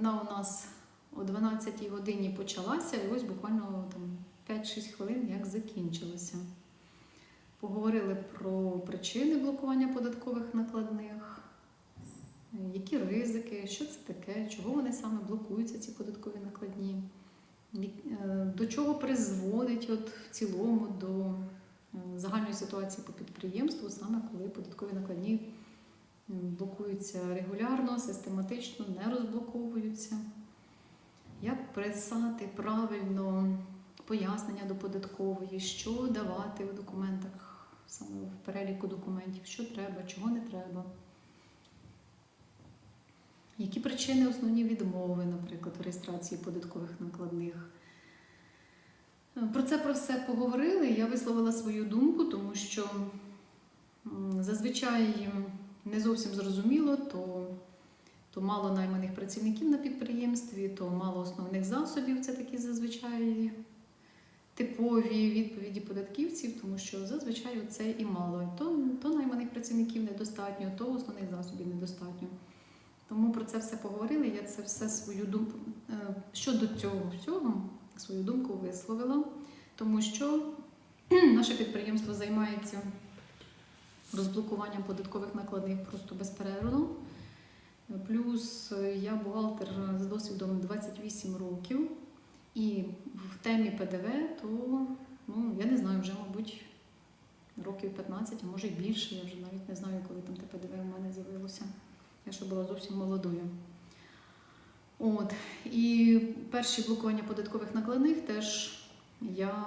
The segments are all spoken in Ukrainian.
Вона у нас о 12-й годині почалася, і ось буквально там 5-6 хвилин як закінчилася. Поговорили про причини блокування податкових накладних, які ризики, що це таке, чого вони саме блокуються, ці податкові накладні, е, до чого призводить от в цілому до е, загальної ситуації по підприємству, саме коли податкові накладні блокуються регулярно, систематично, не розблоковуються. Як писати правильно пояснення до податкової, що давати у документах, саме в переліку документів, що треба, чого не треба. Які причини основні відмови, наприклад, в реєстрації податкових накладних? Е, Про це про все поговорили. Я висловила свою думку, тому що зазвичай не зовсім зрозуміло, то, то мало найманих працівників на підприємстві, то мало основних засобів. Це такі зазвичай типові відповіді податківців, тому що зазвичай це і мало. То, то найманих працівників недостатньо, то основних засобів недостатньо. Тому про це все поговорили. Я це все свою думку е, щодо цього всього свою думку висловила, тому що наше підприємство займається розблокуванням податкових накладних просто безперервно. Плюс е, я бухгалтер з досвідом 28 років, і в темі ПДВ, то ну, я не знаю, вже, мабуть, років 15, а може й більше. Я вже навіть не знаю, коли там те ПДВ у мене з'явилося. Я ще була зовсім молодою. От. І перші блокування податкових накладних теж я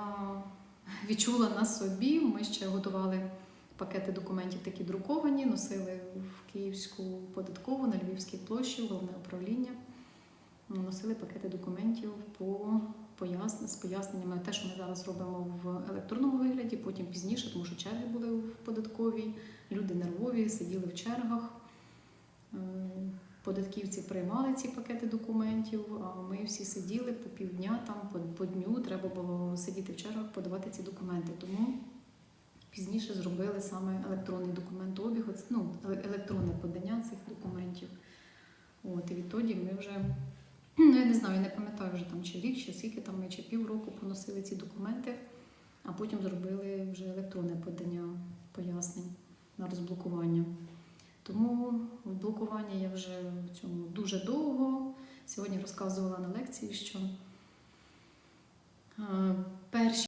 відчула на собі. Ми ще готували пакети документів такі друковані, носили в Київську податкову на Львівській площі, головне управління. Носили пакети документів по поясн... з поясненнями. Те, що ми зараз робимо в електронному вигляді, потім пізніше, тому що черги були в податковій, люди нервові, сиділи в чергах. Е, Податківці приймали ці пакети документів, а ми всі сиділи по півдня, там по, по дню треба було сидіти в чергах, подавати ці документи. Тому пізніше зробили саме електронний документообіг, оце, ну, електронне подання цих документів. От, і відтоді ми вже, ну я не знаю, я не пам'ятаю вже там чи рік, чи скільки там ми чи півроку поносили ці документи, а потім зробили вже електронне подання пояснень на розблокування. Тому в блокуванні я вже в цьому дуже довго. Сьогодні розказувала на лекції, що е, перші